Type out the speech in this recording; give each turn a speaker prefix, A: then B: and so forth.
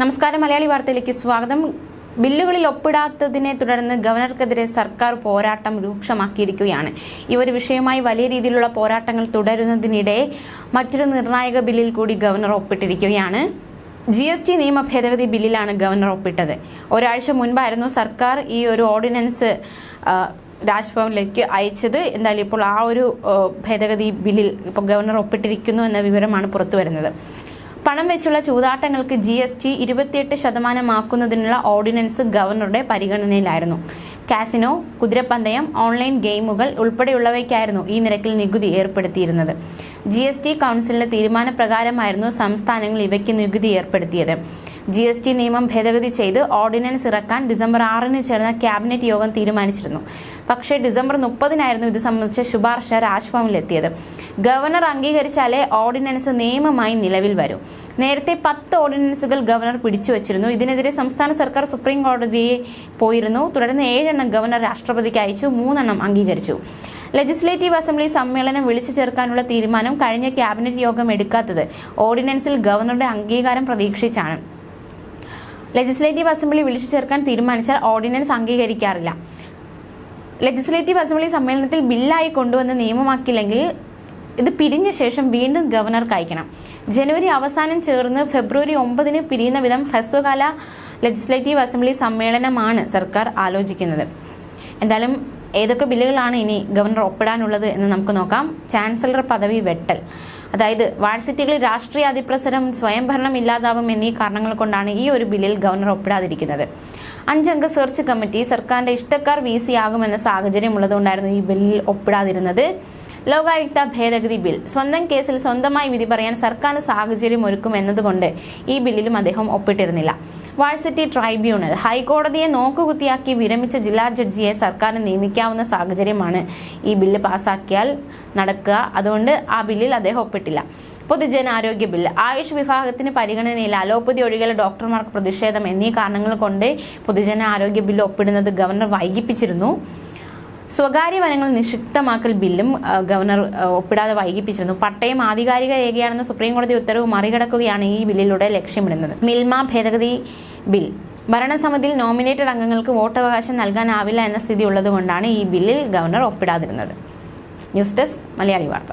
A: നമസ്കാരം മലയാളി വാർത്തയിലേക്ക് സ്വാഗതം. ബില്ലുകളിൽ ഒപ്പിടാത്തതിനെ തുടർന്ന് ഗവർണർക്കെതിരെ സർക്കാർ പോരാട്ടം രൂക്ഷമാക്കിയിരിക്കുകയാണ്. ഈ ഒരു വിഷയമായി വലിയ രീതിയിലുള്ള പോരാട്ടങ്ങൾ തുടരുന്നതിനിടെ മറ്റൊരു നിർണായക ബില്ലിൽ കൂടി ഗവർണർ ഒപ്പിട്ടിരിക്കുകയാണ്. ജി എസ് ടി നിയമ ഭേദഗതി ബില്ലിലാണ് ഗവർണർ ഒപ്പിട്ടത്. ഒരാഴ്ച മുൻപായിരുന്നു സർക്കാർ ഈ ഒരു ഓർഡിനൻസ് രാജ്ഭവനിലേക്ക് അയച്ചത്. എന്തായാലും ഇപ്പോൾ ആ ഒരു ഭേദഗതി ബില്ലിൽ ഇപ്പോൾ ഗവർണർ ഒപ്പിട്ടിരിക്കുന്നു എന്ന വിവരമാണ് പുറത്തു വരുന്നത് പണം വെച്ചുള്ള ചൂതാട്ടങ്ങൾക്ക് ജി എസ് ടി ഇരുപത്തിയെട്ട് ശതമാനമാക്കുന്നതിനുള്ള ഓർഡിനൻസ് ഗവർണറുടെ പരിഗണനയിലായിരുന്നു. കാസിനോ കുതിരപ്പന്തയം ഓൺലൈൻ ഗെയിമുകൾ ഉൾപ്പെടെയുള്ളവയ്ക്കായിരുന്നു ഈ നിരക്കിൽ നികുതി ഏർപ്പെടുത്തിയിരുന്നത്. ജി എസ് ടി കൗൺസിലിന്റെ തീരുമാനപ്രകാരമായിരുന്നു സംസ്ഥാനങ്ങൾ ഇവയ്ക്ക് നികുതി ഏർപ്പെടുത്തിയത്. ജി എസ് ടി നിയമം ഭേദഗതി ചെയ്ത് ഓർഡിനൻസ് ഇറക്കാൻ ഡിസംബർ ആറിന് ചേർന്ന ക്യാബിനറ്റ് യോഗം തീരുമാനിച്ചിരുന്നു. പക്ഷേ ഡിസംബർ മുപ്പതിനായിരുന്നു ഇത് സംബന്ധിച്ച ശുപാർശ രാജ്ഭവനിലെത്തിയത്. ഗവർണർ അംഗീകരിച്ചാലേ ഓർഡിനൻസ് നിയമമായി നിലവിൽ വരൂ. നേരത്തെ പത്ത് ഓർഡിനൻസുകൾ ഗവർണർ പിടിച്ചുവച്ചിരുന്നു. ഇതിനെതിരെ സംസ്ഥാന സർക്കാർ സുപ്രീം കോടതിയെ പോയിരുന്നു. തുടർന്ന് ഏഴെണ്ണം ഗവർണർ രാഷ്ട്രപതിക്ക് അയച്ചു മൂന്നെണ്ണം അംഗീകരിച്ചു. ലെജിസ്ലേറ്റീവ് അസംബ്ലി സമ്മേളനം വിളിച്ചു ചേർക്കാനുള്ള തീരുമാനം കഴിഞ്ഞ ക്യാബിനറ്റ് യോഗം എടുക്കാത്തത്. ഓർഡിനൻസിൽ ഗവർണറുടെ അംഗീകാരം പ്രതീക്ഷിച്ചാണ്. ലെജിസ്ലേറ്റീവ് അസംബ്ലി വിളിച്ചു ചേർക്കാൻ തീരുമാനിച്ചാൽ ഓർഡിനൻസ് അംഗീകരിക്കാറില്ല. ലെജിസ്ലേറ്റീവ് അസംബ്ലി സമ്മേളനത്തിൽ ബില്ലായി കൊണ്ടുവന്ന് നിയമമാക്കില്ലെങ്കിൽ ഇത് പിരിഞ്ഞ ശേഷം വീണ്ടും ഗവർണർക്ക് അയക്കണം. ജനുവരി അവസാനം ചേർന്ന് ഫെബ്രുവരി ഒമ്പതിന് പിരിയുന്ന വിധം ഹ്രസ്വകാല ലെജിസ്ലേറ്റീവ് അസംബ്ലി സമ്മേളനമാണ് സർക്കാർ ആലോചിക്കുന്നത്. എന്തായാലും ഏതൊക്കെ ബില്ലുകളാണ് ഇനി ഗവർണർ ഒപ്പിടാനുള്ളത് എന്ന് നമുക്ക് നോക്കാം. ചാൻസലർ പദവി വെട്ടൽ. അതായത് വാഴ്സിറ്റികളിൽ രാഷ്ട്രീയ അതിപ്രസരം സ്വയംഭരണം ഇല്ലാതാവും എന്നീ കാരണങ്ങൾ കൊണ്ടാണ് ഈ ഒരു ബില്ലിൽ ഗവർണർ ഒപ്പിടാതിരിക്കുന്നത്. അഞ്ചംഗ സെർച്ച് കമ്മിറ്റി സർക്കാരിന്റെ ഇഷ്ടക്കാർ വി സി ആകുമെന്ന സാഹചര്യം ഉള്ളതുകൊണ്ടായിരുന്നു ഈ ബില്ലിൽ ഒപ്പിടാതിരുന്നത്. ലോകായുക്ത ഭേദഗതി ബിൽ. സ്വന്തം കേസിൽ സ്വന്തമായി വിധി പറയാൻ സർക്കാരിന് സാഹചര്യം ഒരുക്കും എന്നതുകൊണ്ട് ഈ ബില്ലിലും അദ്ദേഹം ഒപ്പിട്ടിരുന്നില്ല. വാഴ്സിറ്റി ട്രൈബ്യൂണൽ ഹൈക്കോടതിയെ നോക്കുകുത്തിയാക്കി വിരമിച്ച ജില്ലാ ജഡ്ജിയെ സർക്കാരിന് നിയമിക്കാവുന്ന സാഹചര്യമാണ് ഈ ബില്ല് പാസാക്കിയാൽ നടക്കുക. അതുകൊണ്ട് ആ ബില്ലിൽ അദ്ദേഹം ഒപ്പിട്ടില്ല. പൊതുജനാരോഗ്യ ബില്ല്. ആയുഷ് വിഭാഗത്തിന് പരിഗണനയിൽ അലോപ്പതി ഒഴികെയുള്ള ഡോക്ടർമാർക്ക് പ്രതിഷേധം എന്നീ കാരണങ്ങൾ കൊണ്ട് പൊതുജനാരോഗ്യ ബില്ല് ഒപ്പിടുന്നത് ഗവർണർ വൈകിപ്പിച്ചിരുന്നു. സ്വകാര്യ വനങ്ങൾ നിക്ഷിപ്തമാക്കൽ ബില്ലും ഗവർണർ ഒപ്പിടാതെ വൈകിപ്പിച്ചിരുന്നു. പട്ടയം ആധികാരിക രേഖയാണെന്ന സുപ്രീം കോടതി ഉത്തരവ് മറികടക്കുകയാണ് ഈ ബില്ലിലൂടെ ലക്ഷ്യമിടുന്നത്. മിൽമ ഭേദഗതി ബിൽ. ഭരണസമിതിയിൽ നോമിനേറ്റഡ് അംഗങ്ങൾക്ക് വോട്ടവകാശം നൽകാനാവില്ല എന്ന സ്ഥിതി ഉള്ളതുകൊണ്ടാണ് ഈ ബില്ലിൽ governor ഒപ്പിടാതിരുന്നത്. News desk Malayali Vartha.